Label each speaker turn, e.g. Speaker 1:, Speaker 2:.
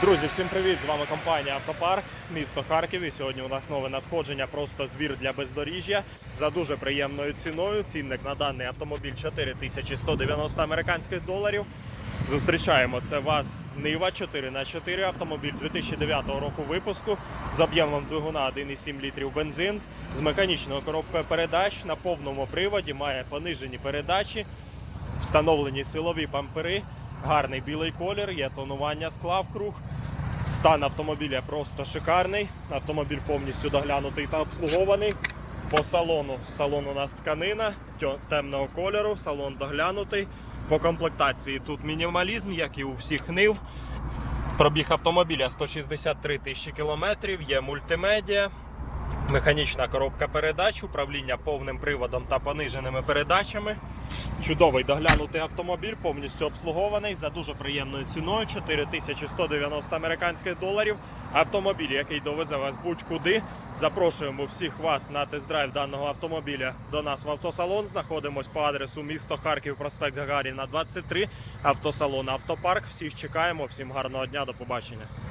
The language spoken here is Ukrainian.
Speaker 1: Друзі, всім привіт! З вами компанія Автопарк, місто Харків. І сьогодні у нас нове надходження, просто звір для бездоріжжя за дуже приємною ціною. Цінник на даний автомобіль 4190 американських доларів. Зустрічаємо це вас Нива 4х4, автомобіль 2009 року випуску з об'ємом двигуна 1,7 літрів бензин, з механічною коробкою передач на повному приводі, має понижені передачі, встановлені силові бампери, гарний білий колір, є тонування скла в круг. Стан автомобіля просто шикарний. Автомобіль повністю доглянутий та обслугований. По салону салон у нас тканина темного кольору, салон доглянутий. По комплектації тут мінімалізм, як і у всіх нив. Пробіг автомобіля 163 тисячі кілометрів, є мультимедіа, механічна коробка передач, управління повним приводом та пониженими передачами. Чудовий доглянутий автомобіль, повністю обслугований за дуже приємною ціною 4190 американських доларів. Автомобіль, який довезе вас будь-куди. Запрошуємо всіх вас на тест-драйв даного автомобіля до нас в автосалон. Знаходимось по адресу місто Харків, проспект Гагаріна, 23, автосалон Автопарк. Всіх чекаємо, всім гарного дня, до побачення.